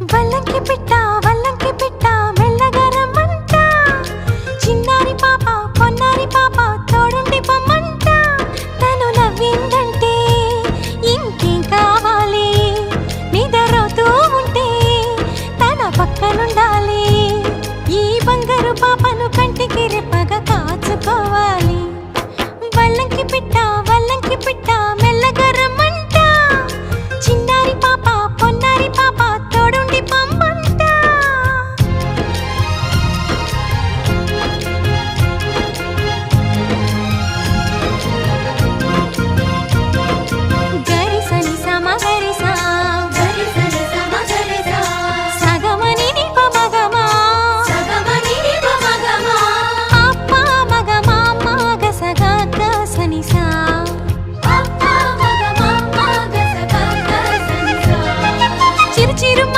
వల్లంకి పిట్ట వల్లంకి పిట్ట మెల్లగా రమ్మంట. చిన్నారి పాప పొన్నారి పాప తోడుండి పొమ్మంట. తను నవ్విందంటే ఇంకేం కావాలి? నిద్రపోతూ ఉంటే తన పక్కనుండాలి. ఈ బంగారు పాపను కంటికి రెప్పగా కాచుకోవాలి. ചിരുമ